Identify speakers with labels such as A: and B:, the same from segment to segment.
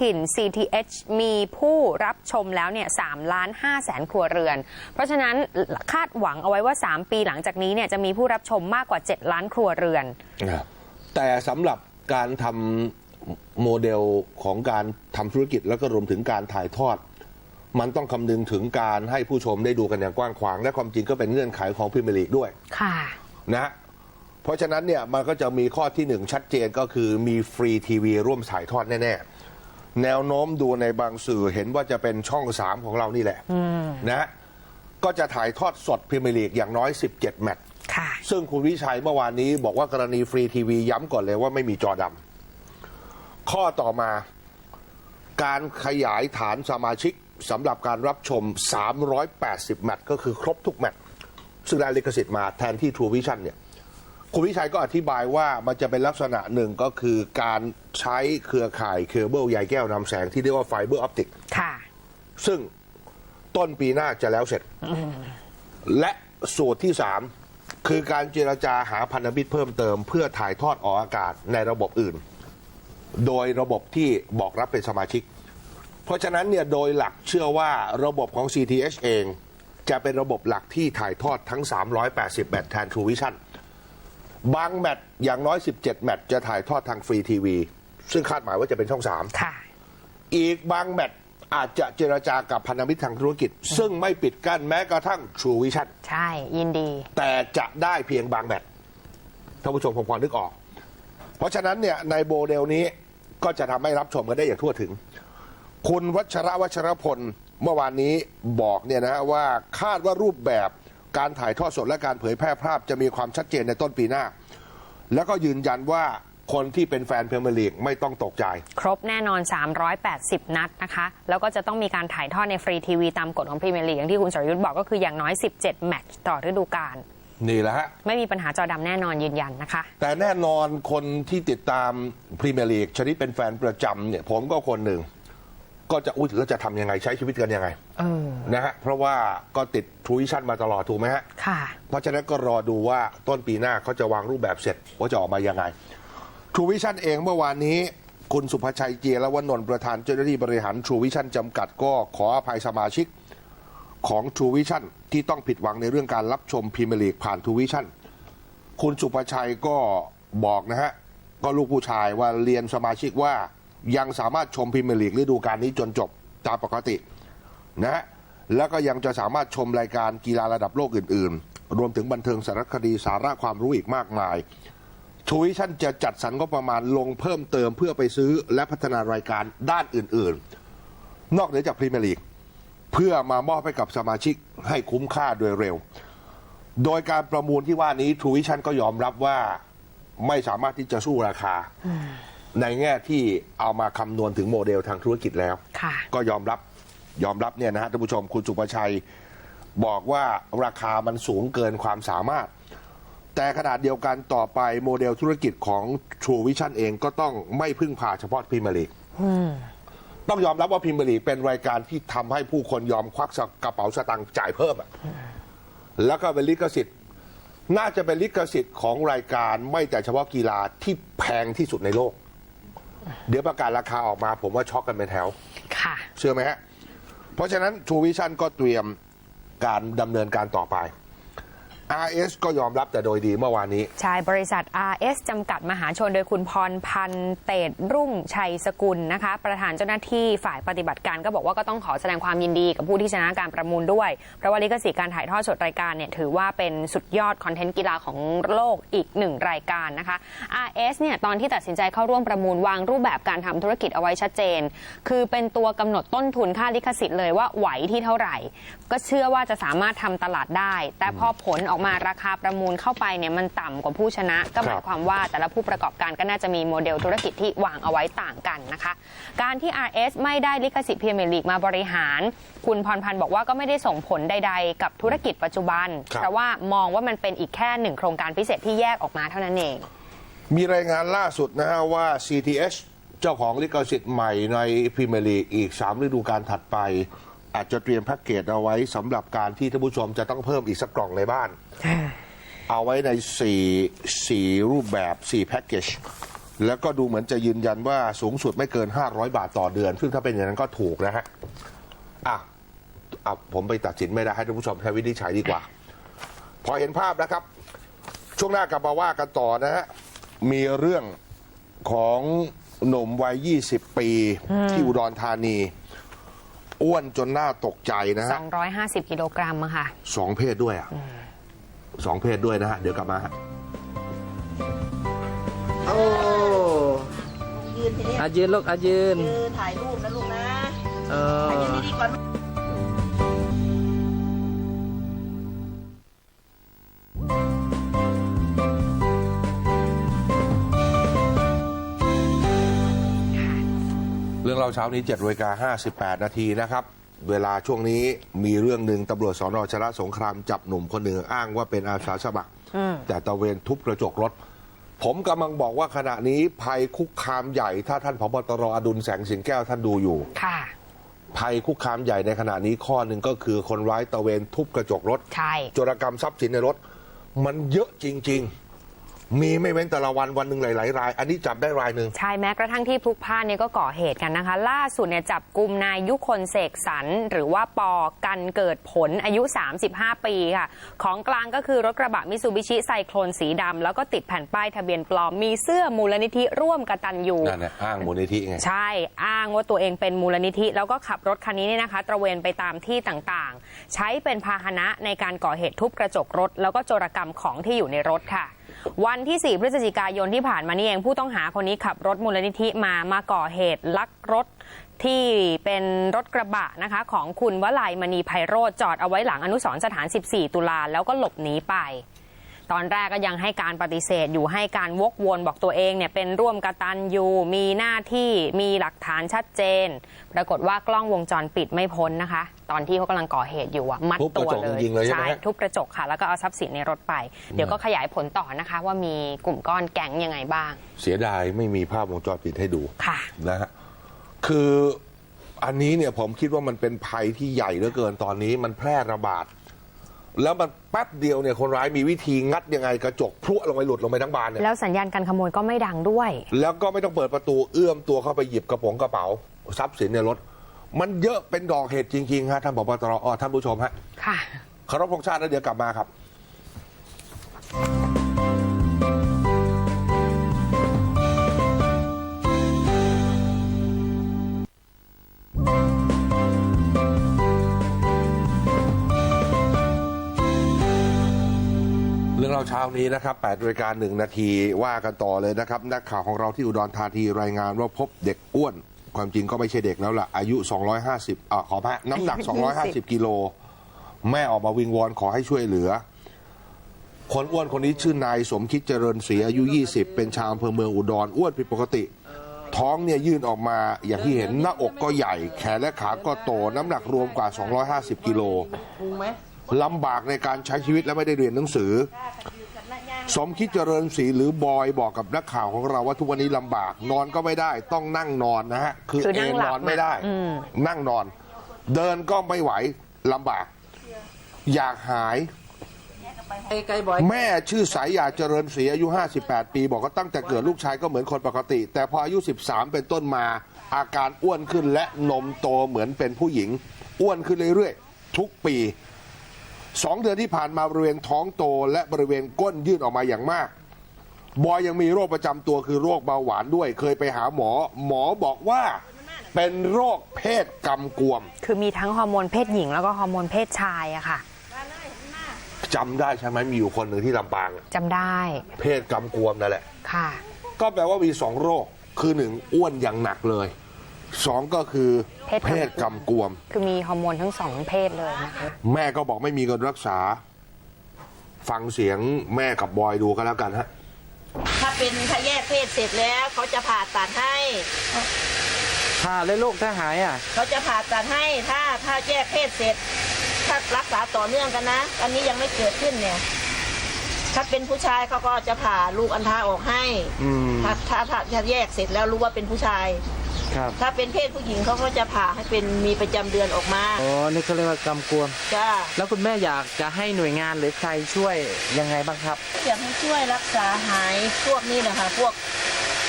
A: ถิ่น CTH มีผู้รับชมแล้วเนี่ย3ล้าน5แสนครัวเรือน เพราะฉะนั้นคาดหวังเอาไว้ว่า 3 ปีหลังจากนี้เนี่ยจะมีผู้รับชมมากกว่า 7 ล้านครัวเรือน
B: แต่สำหรับการทำโมเดลของการทำธุรกิจแล้วก็รวมถึงการถ่ายทอด มันต้องคำนึงถึงการให้ผู้ชมได้ดูกันอย่างกว้างขวาง และความจริงก็เป็นเงื่อนไขของพรีเมียร์ลีกด้วย
A: ค่ะ
B: นะฮะเพราะฉะนั้นเนี่ยมันก็จะมีข้อที่หนึ่งชัดเจนก็คือมีฟรีทีวีร่วมถ่ายทอดแน่ๆ แนวโน้มดูในบางสื่อเห็นว่าจะเป็นช่องสามของเรานี่แหละนะฮะก็จะถ่ายทอดสดพรีเมียร์ลีกอย่างน้อย 17 แมตช์
A: ค่ะ
B: ซึ่งคุณวิชัยเมื่อวานนี้บอกว่ากรณีฟรีทีวีย้ำก่อนเลยว่าไม่มีจอดำข้อต่อมาการขยายฐานสมาชิกสำหรับการรับชม 380 แมตช์ก็คือครบทุกแมตช์ซึ่งได้ลิขสิทธิ์มาแทนที่ True Vision เนี่ย คุณวิชัยก็อธิบายว่ามันจะเป็นลักษณะหนึ่งก็คือการใช้เครือข่ายเคเบิลใยแก้วนำแสงที่เรียกว่าไฟเบอร์ออปติก
A: ค่ะ
B: ซึ่งต้นปีหน้าจะแล้วเสร็จ และสูตรที่สามคือการเจรจาหาพันธมิตรเพิ่มเติม เพื่อถ่ายทอดออกอากาศในระบบอื่น โดยระบบที่บอกรับเป็นสมาชิก เพราะฉะนั้นเนี่ยโดยหลักเชื่อว่าระบบของ CTH เอง จะเป็นระบบหลักที่ถ่ายทอดทั้ง 380แมตช์แทน True Vision บางแมตช์อย่างน้อย 17 แมตช์จะถ่ายทอดทางฟรีทีวี ซึ่งคาดหมายว่าจะเป็นช่อง3
A: ค่ะ
B: อีกบางแมตช์อาจจะเจรจากับพันธมิตรทางธุรกิจ ซึ่งไม่ปิดกั้นแม้กระทั่ง True Vision
A: ใช่ ยินดี
B: แต่จะได้เพียงบางแมตช์ท่านผู้ชมคงพอนึกออก เพราะฉะนั้นเนี่ยในโมเดลนี้ก็จะทำให้รับชมกันได้อย่างทั่วถึง คุณวัชระวัชรพลเมื่อวานนี้บอกเนี่ยนะฮะว่าคาดว่ารูปแบบ การถ่ายทอดสดและการเผยแพร่ภาพจะมีความชัดเจนในต้นปีหน้า แล้วก็ยืนยันว่าคนที่เป็นแฟนเพรียร์เมียร์ลีกไม่ต้องตกใจ
A: ครบแน่นอน 380 นัดนะคะ แล้วก็จะต้องมีการถ่ายทอดในฟรีทีวีตามกฎของพรีเมียร์ลีกอย่างที่คุณสรยุทธ์บอกก็คืออย่างน้อย 17 แมตช์ต่อฤดูกาล
B: นี่แหละฮะ
A: ไม่มีปัญหาจอดำแน่นอนยืนยันนะคะ
B: แต่แน่นอนคนที่ติดตามพรีเมียร์ลีกชนิดเป็นแฟนประจำเนี่ยผมก็คนหนึ่ง ก็จะอุ้ยแล้วจะทำยังไงใช้ชีวิตกันยังไง
A: เออ
B: นะฮะเพราะว่าก็ติดทรูวิชั่นมาตลอดถูกไหมฮะ
A: ค่ะ
B: เพราะฉะนั้นก็รอดูว่าต้นปีหน้าเขาจะวางรูปแบบเสร็จว่าจะออกมายังไงทรูวิชั่นเองเมื่อวานนี้ คุณสุภชัยเจียรวนนท์ประธานเจ้าหน้าที่บริหารทรูวิชั่นจำกัดก็ขออภัยสมาชิกของทรูวิชั่นที่ต้องผิดหวังในเรื่องการรับชมพรีเมียร์ลีกผ่านทรูวิชั่นคุณสุภชัยก็บอกนะฮะ ก็ลูกผู้ชายว่าเรียนสมาชิกว่า ยังสามารถชมพรีเมียร์ลีกฤดูกาลนี้จนจบตามปกตินะฮะแล้วก็ยังจะสามารถชมรายการกีฬาระดับโลกอื่น ๆ รวมถึงบันเทิงสารคดีสาระความรู้อีกมากมายทูวิชั่นจะจัดสรรก็ประมาณลงเพิ่มเติมเพื่อไปซื้อและพัฒนารายการด้านอื่น ๆ นอกเหนือจากพรีเมียร์ลีกเพื่อมามอบให้กับสมาชิกให้คุ้มค่าโดยเร็ว โดยการประมูลที่ว่านี้ True Vision ก็ยอมรับว่าไม่สามารถที่จะสู้ราคา ในแง่ที่เอามาคำนวณถึงโมเดลทางธุรกิจแล้ว
A: ค่ะ
B: ก็ยอมรับยอมรับเนี่ยนะฮะท่านผู้ชมคุณสุประชัยบอกว่าราคามันสูงเกินความสามารถ แต่ขนาดเดียวกันต่อไปโมเดลธุรกิจของ True Vision เองก็ต้องไม่พึ่งพาเฉพาะพรีเมียร์ลีกต้องยอมรับว่าพรีเมียร์ลีกเป็นรายการที่ทำให้ผู้คนยอมควักกระเป๋าสตางค์จ่ายเพิ่มอะแล้วก็เป็นลิขสิทธิ์ น่าจะเป็นลิขสิทธิ์ของรายการไม่แต่เฉพาะกีฬาที่แพงที่สุดในโลก เดี๋ยวประกาศราคาออกมา ผมว่าช็อกกันเป็นแถว
A: ค่ะ
B: เชื่อไหมฮะ เพราะฉะนั้น True Vision ก็เตรียมการดำเนินการต่อไป RS ก็ยอมรับแต่โดยดีเมื่อวานนี้
A: ใช่ บริษัท RS จำกัดมหาชนโดยคุณพรพันธ์เตดรุ่งชัยสกุลนะคะ ประธานเจ้าหน้าที่ฝ่ายปฏิบัติการก็บอกว่าก็ต้องขอแสดงความยินดีกับผู้ที่ชนะการประมูลด้วย เพราะว่าลิขสิทธิ์การถ่ายทอดสดรายการเนี่ยถือว่าเป็นสุดยอดคอนเทนต์กีฬาของโลกอีกหนึ่งรายการนะคะ RS เนี่ยตอนที่ตัดสินใจเข้าร่วมประมูลวางรูปแบบการทำธุรกิจเอาไว้ชัดเจน คือเป็นตัวกำหนดต้นทุนค่าลิขสิทธิ์เลยว่าไหวที่เท่าไหร่ ก็เชื่อว่าจะสามารถทำตลาดได้ แต่พอผลออกมาราคาประมูลเข้าไปเนี่ยมันต่ำกว่าผู้ชนะ ก็หมายความว่าแต่ละผู้ประกอบการก็น่าจะมีโมเดลธุรกิจที่วางเอาไว้ต่างกันนะคะ การที่ RS ไม่ได้ลิขสิทธิ์พรีเมียร์ลีกมาบริหาร คุณพรพันธ์บอกว่าก็ไม่ได้ส่งผลใด ๆ กับธุรกิจปัจจุบัน
B: ครับ
A: เพราะว่ามองว่ามันเป็นอีกแค่หนึ่งโครงการพิเศษที่แยกออกมาเท่านั้นเอง
B: มีรายงานล่าสุดนะฮะว่า CTH เจ้าของลิขสิทธิ์ใหม่ในพรีเมียร์ลีกอีก 3 ฤดูกาลถัดไป อาจจะเตรียมแพ็กเกจเอาไว้สำหรับการที่ท่านผู้ชมจะต้องเพิ่มอีกสักกล่องในบ้านเอาไว้ใน4 4รูปแบบ4แพ็กเกจแล้วก็ดูเหมือนจะยืนยันว่าสูงสุดไม่เกิน 500 บาทต่อเดือน ซึ่งถ้าเป็นอย่างนั้นก็ถูกนะฮะอะอะผมไปตัดสินไม่ได้ให้ท่านผู้ชมใช้วินิจฉัยดีกว่า พอเห็นภาพนะครับ ช่วงหน้ากลับมาว่ากันต่อนะฮะมีเรื่องของหนุ่มวัย 20 ปีที่อุดรธานี อ้วนจนน่าตกใจนะฮะ
A: 250 กิโลกรัมอะค่ะ
B: สองเพศด้วยอะสองเพศด้วยนะฮะ เดี๋ยวกลับมาฮะ
C: โอ้
D: ยืนทีนี้
C: อายืนลูกอายืน
D: คือถ่ายรูปนะลูกนะ
C: เอ
D: ถ่ายยืน
C: อ
D: ดีๆก่อน
B: เรื่องเราเช้านี้7นาฬิกา58 นาทีนะครับ เวลาช่วงนี้มีเรื่องหนึ่งตำรวจสอนอชนะสงครามจับหนุ่มคนหนึ่งอ้างว่าเป็นอาสาสมัคร แต่ตะเวนทุบกระจกรถ ผมกำลังบอกว่าขณะนี้ภัยคุกคามใหญ่ ถ้าท่านผบตรอดุลแสงสิงแก้วท่านดูอยู่
A: ค่ะ
B: ภัยคุกคามใหญ่ในขณะนี้ข้อหนึ่งก็คือคนร้ายตะเวนทุบกระจกรถ
A: ใช่
B: โจรกรรมทรัพย์สินในรถ มันเยอะจริง ๆ มีไม่เว้นแต่ละวันวันหนึ่งหลายๆราย อันนี้จับได้รายหนึ่ง
A: ใช่แม้กระทั่งที่พลุกพล่านเนี่ยก็ก่อเหตุกันนะคะ ล่าสุดเนี่ยจับกลุ่มนายยุคนเสกสรรหรือว่าปอกันเกิดผลอายุ 35 ปีค่ะ ของกลางก็คือรถกระบะมิซูบิชิไซโคลนสีดำแล้วก็ติดแผ่นป้ายทะเบียนปลอม มีเสื้อมูลนิธิร่วมกตันยู
B: นั่นแหละอ้างมูลนิธิไง
A: ใช่อ้างว่าตัวเองเป็นมูลนิธิ แล้วก็ขับรถคันนี้เนี่ยนะคะ ตระเวนไปตามที่ต่างๆ ใช้เป็นพาหนะในการก่อเหตุทุบกระจกรถ แล้วก็โจรกรรมของที่อยู่ในรถค่ะ วันที่ 4 พฤศจิกายนที่ผ่านมานี่เองผู้ต้องหาคนนี้ขับรถมูลนิธิมามาก่อเหตุลักรถที่เป็นรถกระบะนะคะ ของคุณวลัยมณีไพโรธจอดเอาไว้หลังอนุสรสถาน 14 ตุลาแล้วก็หลบหนีไป ตอนแรกก็ยังให้การปฏิเสธอยู่ให้การวกวนบอกตัวเองเนี่ยเป็นร่วมกตันยูมีหน้าที่มีหลักฐานชัดเจน ปรากฏว่ากล้องวงจรปิดไม่พ้นนะคะ ตอนที่เขากำลังก่อเหตุอยู่อะมัด
B: ทุบก
A: ตั
B: ระ
A: ว
B: จก
A: เลย
B: จริงๆเลยใช่ไหมฮะ
A: ทุบกระจกค่ะ แล้วก็เอาทรัพย์สินในรถไป เดี๋ยวก็ขยายผลต่อนะคะ ว่ามีกลุ่มก้อนแก๊งยังไงบ้าง
B: เสียดายไม่มีภาพวงจรปิดให้ดู
A: ค่ะ
B: นะฮะคืออันนี้เนี่ยผมคิดว่ามันเป็นภัยที่ใหญ่เหลือเกินตอนนี้มันแพร่ระบาด แล้วมันแป๊บเดียวเนี่ยคนร้ายมีวิธีงัดยังไงกระจกพลุลงไปหลุดลงไปทั้งบานเนี่ย
A: แล้วสัญญาณการขโมยก็ไม่ดังด้วย
B: แล้วก็ไม่ต้องเปิดประตูเอื้อมตัวเข้าไปหยิบกระป๋องกระเป๋า ทรัพย์สินในรถ มันเยอะเป็นดอกเหตุจริงๆฮะท่านผบตรอ๋อท่านผู้ชมฮะ
A: ค่ะ
B: เคารพธงชาติแล้วเดี๋ยวกลับมาครับ เรื่องเราเช้านี้นะครับ8นาฬิกาหนึ่งนาทีว่ากันต่อเลยนะครับ นักข่าวของเราที่อุดรธานีรายงานว่าพบเด็กอ้วน ความจริงก็ไม่ใช่เด็กแล้วล่ะ อายุ 250อ่าขอพระน้ำหนัก 250 กิโล แม่ออกมาวิงวอนขอให้ช่วยเหลือ คนอ้วนคนนี้ชื่อนายสมคิดเจริญศรีอายุ 20 เป็นชาวอำเภอเมืองอุดรอ้วนผิดปกติ ท้องเนี่ยยื่นออกมาอย่างที่เห็นหน้าอกก็ใหญ่ แขนและขาก็โต น้ำหนักรวมกว่า 250 กิโล
D: พุงไหม
B: ลำบากในการใช้ชีวิตและไม่ได้เรียนหนังสือ สมคิดเจริญศรีหรือบอยบอกกับนักข่าวของเราว่าทุกวันนี้ลำบาก นอนก็ไม่ได้ ต้องนั่งนอนนะฮะ คือ
A: คือ
B: เอ
A: นั่ง
B: น
A: หลับ
B: นอนไม่ได้
A: อืม
B: นั่งนอน เดินก็ไม่ไหวลำบาก อยากหาย
C: ไกลไกลบ่อย
B: แม่ชื่อสายหยาเจริญศรีอายุ 58 ปี บอกว่าตั้งแต่เกิดลูกชายก็เหมือนคนปกติ แต่พออายุ 13 เป็นต้นมา อาการอ้วนขึ้นและนมโตเหมือนเป็นผู้หญิง อ้วนขึ้นเรื่อยๆ ทุกปี สองเดือนที่ผ่านมาบริเวณท้องโตและบริเวณก้นยื่นออกมาอย่างมากบอยยังมีโรคประจำตัวคือโรคเบาหวานด้วย เคยไปหาหมอ หมอบอกว่าเป็นโรคเพศกำกวม
A: คือมีทั้งฮอร์โมนเพศหญิงแล้วก็ฮอร์โมนเพศชายอะค่ะ
B: จำได้ใช่ไหมมีอยู่คนหนึ่งที่ลำปาง
A: จำได้
B: เพศกำกวมนั่นแหละ
A: ค่ะ
B: ก็แปลว่ามีสองโรคคือหนึ่งอ้วนอย่างหนักเลย สองก็คือ
A: เพศกำกวม
B: เพศกำกวม
A: คือมีฮอร์โมนทั้งสองเพศเลยนะคะ
B: แม่ก็บอกไม่มีเงินรักษา ฟังเสียงแม่กับบอยดูก็แล้วกันฮะ
D: ถ้าเป็นถ้าแยกเพศเสร็จแล้ว เขาจะผ่าตัดให้
C: ผ่าเลยลูกถ้าหายอะ
D: เขาจะผ่าตัดให้ถ้าถ้าแยกเพศเสร็จ ถ้ารักษาต่อเนื่องกันนะอันนี้ยังไม่เกิดขึ้นเนี่ย ถ้าเป็นผู้ชายเขาก็จะผ่าลูกอัณฑาออกให้
C: อืม
D: ถ้าถ้าถ้าถ้าแยกเสร็จแล้วรู้ว่าเป็นผู้ชาย
C: ครับ
D: ถ้าเป็นเพศผู้หญิงเขาก็จะผ่าให้เป็นมีประจำเดือนออกมา
C: อ๋อนี่เขาเรียกว่ากำกวม
D: จ้า
C: แล้วคุณแม่อยากจะให้หน่วยงานหรือใครช่วยยังไงบ้างครับ
D: อยากให้ช่วยรักษาหายพวกนี้นะคะพวก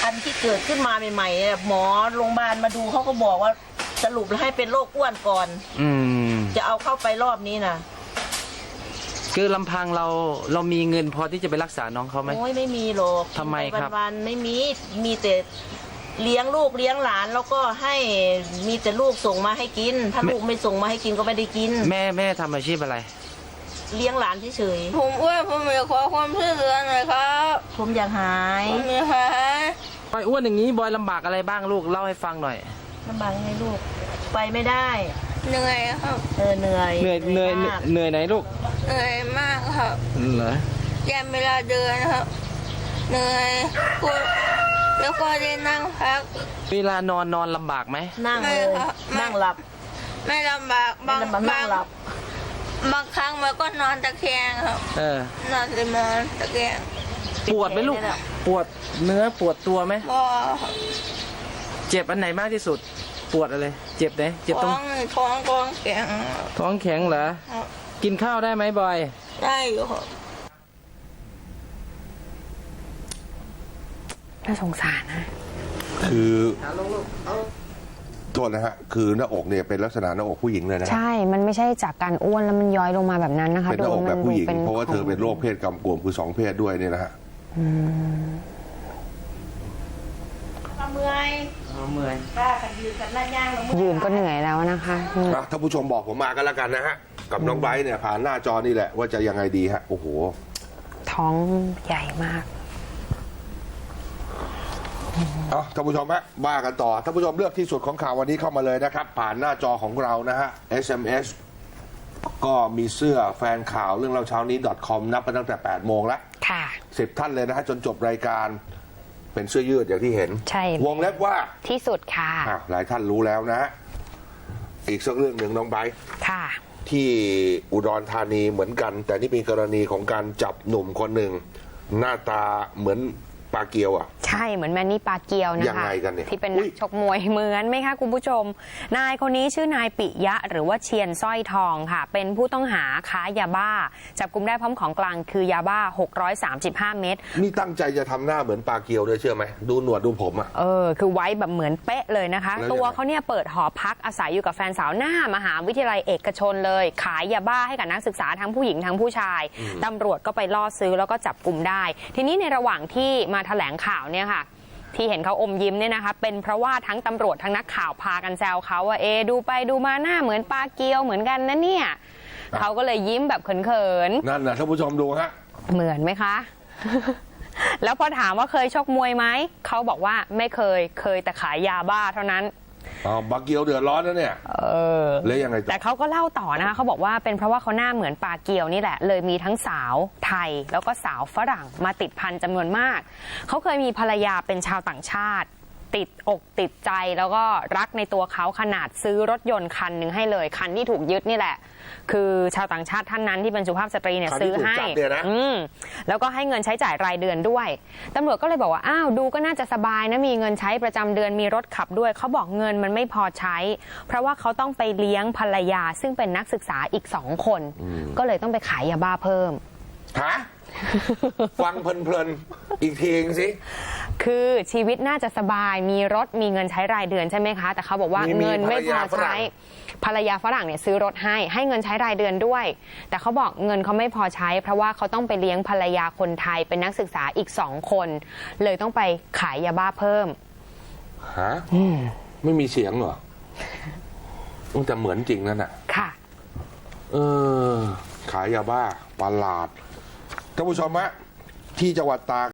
D: ไออันที่เกิดขึ้นมาใหม่ๆเนี่ยหมอโรงพยาบาลมาดูเขาก็บอกว่าสรุปแล้วให้เป็นโรคอ้วนก่อน
C: อืม
D: จะเอาเข้าไปรอบนี้นะ
C: คือลำพังเราเรามีเงินพอที่จะไปรักษาน้องเขาไหม
D: โอ้ยไม่มีหรอก
C: ทำไมครับ
D: วันๆไม่มีมีแต่ เลี้ยงลูกเลี้ยงหลานแล้วก็ให้มีแต่ลูกส่งมาให้กิน ถ้าลูกไม่ส่งมาให้กินก็ไม่ได้กิน
C: แม่แม่ทำอาชีพอะไร
D: เลี้ยงหลานเฉย
E: ผมอ้วนผมอยากขอความช่วยเหลือหน่อยครับ
D: ๆผมอยากหาย
E: ผมอยากหาย
C: บอยอ้วนอย่างนี้บอยลำบากอะไรบ้างลูกเล่าให้ฟังหน่อย
D: ลำบากยังไงลูก ไปไม่ได้
E: เหนื่อยครับ
D: เออเหนื่อย
C: เหนื่อยเหนื่อย
D: มาก
C: เหนื่อยไหนลูก
E: เหนื่อยมากครับ
C: เหรอ
E: แย่เวลาเดินครับเหนื่อยปวด แล้วก็ได้นั่งพัก
C: เวลานอนนอนลำบากไหม
D: นั่ง
E: ไม่
D: เลย
E: ครับไม่
D: นั่งหลับ
E: ไม่ลำบากบาง
D: ไม่ลำบากนั่
E: บางง
D: หลับ
E: บางครั้งมันก็นอนตะแคงครับ
C: เออ
E: นอนเลยนอนตะแคง
C: ปวดไหมลูก ปวดเนื้อปวดตัวไหม
E: ก็
C: เจ็บอันไหนมากที่สุด ปวดอะไร เจ็บไหน เจ็บตร
E: ท้องงท้องกองแข็ง
C: ท้องแข็งเหรอ
E: ครับ
C: กินข้าวได้ไหมบอย
E: ได้อยู่ครับ
A: น่าสงสารนะ
B: คือโทษนะฮะคือหน้าอกเนี่ยเป็นลักษณะหน้าอกผู้หญิงเลยนะฮะ
A: ใช่ มันไม่ใช่จากการอ้วนแล้วมันย้อยลงมาแบบนั้นนะคะ
B: เป็นหน้าอกแบบผู้หญิง
A: ดู
B: เพราะว่าเธอเป็นโรค
A: ข
B: เพศกำกวมคือสองเพศด้วยเนี่ยนะฮะ
D: เมื่อย
C: เมื่อย
D: ป้าขันยืนขันหน้าย่างลง
A: องยืนก็เหนื่อยแล้วนะคะอืม
B: อะท่านผู้ชมบอกผมมากันแล้วกันนะฮะ กับน้องไบรท์เนี่ยผ่านหน้าจอนี่แหละว่าจะยังไงดีฮะ โอ้โห
A: ท้องใหญ่มาก
B: เอาท่านผู้ชมฮะว่ากันต่อท่านผู้ชมเลือกที่สุดของข่าววันนี้เข้ามาเลยนะครับ ผ่านหน้าจอของเรานะฮะ SMS ก็มีเสื้อแฟนข่าวเรื่องเราเช้านี้ .com นับไปตั้งแต่ 8 โมงแล้ว
A: ค่ะ
B: สิบท่านเลยนะฮะ จนจบรายการเป็นเสื้อยืดอย่างที่เห็น
A: ใช่
B: วงเล็บว่า
A: ที่สุดค่ะ
B: อ้าวหลายท่านรู้แล้วนะฮะ อีกสักเรื่องหนึ่งน้องไบร์ท
A: ค่ะ
B: ที่อุดรธานีเหมือนกัน แต่นี่เป็นกรณีของการจับหนุ่มคนหนึ่ง หน้าตาเหมือนปลาเกียวอะ
A: ใช่เหมือนแมนนี่ปาเกียวนะคะ
B: ยังไงกันเนี่ย
A: ที่เป็น
B: อุ๊
A: นั
B: ย
A: กชกมวยเหมือนไหมคะคุณผู้ชม นายคนนี้ชื่อนายปิยะ หรือว่าเชียนสร้อยทองค่ะ เป็นผู้ต้องหาค้ายาบ้า จับกุมได้พร้อมของกลางคือยาบ้า 635 เม็ด
B: นี่ตั้งใจจะทำหน้าเหมือนปลาเกียวด้วยเชื่อไหมดูหนวดดูผมอะ
A: เออคือไว้แบบเหมือนเป๊ะเลยนะคะ
B: แล้วยังไง
A: ตัวเขาเนี่ยเปิดหอพักอาศัยอยู่กับแฟนสาวหน้ามหาวิทยาลัยเอกชนเลย ขายยาบ้าให้กับนักศึกษาทั้งผู้หญิงทั้งผู้ชายตำรวจก็ไปล่อซื้อแล้วก็จับกลุ่มได้ ทีนี้ในระหว่างที่มาแถลงข่าวเนี่ยค่ะที่เห็นเขาอมยิ้มเนี่ยนะคะเป็นเพราะว่าทั้งตำรวจทั้งนักข่าวพากันแซวเขาว่าเอะดูไปดูมาหน้าเหมือนปลาเกียวเหมือนกันนะเนี่ยเขาก็เลยยิ้มแบบเขินๆ
B: นั่นนะท่านผู้ชมดูฮะ
A: เหมือนไหมคะ แล้วพอถามว่าเคยชกมวยไหมเขาบอกว่าไม่เคยเคยแต่ขายยาบ้าเท่านั้น
B: อ๋อปลาเกียวเดือดร้อนนะเนี่ย
A: เออ
B: แล้วยังไงต่
A: แต่
B: อ
A: เขาก็เล่าต่อนะคะเขาบอกว่าเป็นเพราะว่าเขาหน้าเหมือนปลาเกียวนี่แหละ เลยมีทั้งสาวไทย แล้วก็สาวฝรั่งมาติดพันจำนวนมาก เขาเคยมีภรรยาเป็นชาวต่างชาติ ติดอกติดใจแล้วก็รักในตัวเขาขนาดซื้อรถยนต์คันหนึ่งให้เลย คันที่ถูกยึดนี่แหละ คือชาวต่างชาติท่านนั้นที่เป็นสุภาพสตรีเนี่ย
B: คันที่
A: ซื้อให้
B: ถูกจับเนี่ยนะ
A: อืมแล้วก็ให้เงินใช้จ่ายรายเดือนด้วยตำรวจก็เลยบอกว่าอ้าวดูก็น่าจะสบายนะมีเงินใช้ประจำเดือนมีรถขับด้วยเขาบอกเงินมันไม่พอใช้ เพราะว่าเขาต้องไปเลี้ยงภรรยาซึ่งเป็นนักศึกษาอีกสองคน ก็เลยต้องไปขายยาบ้าเพิ่ม
B: ฮะ ฟังเพลินๆอีกทีเองสิ
A: คือชีวิตน่าจะสบายมีรถมีเงินใช้รายเดือนใช่ไหมคะ แต่เขาบอกว่า
B: มี
A: เงินไม่พอ
B: ภรรยาฝรั่
A: ใช้
B: ง
A: ภรรยาฝรั่งเนี่ยซื้อรถให้ให้เงินใช้รายเดือนด้วย แต่เขาบอกเงินเขาไม่พอใช้ เพราะว่าเขาต้องไปเลี้ยงภรรยาคนไทยเป็นนักศึกษาอีกสองคน เลยต้องไปขายยาบ้าเพิ่ม
B: ฮะไม่มีเสียงเหรออุ๊ยแต่เหมือนจริงนั่นน่ะ
A: ค่ะ
B: เออ ขายยาบ้าประหลาด ท่านผู้ชมฮะที่จังหวัดตาก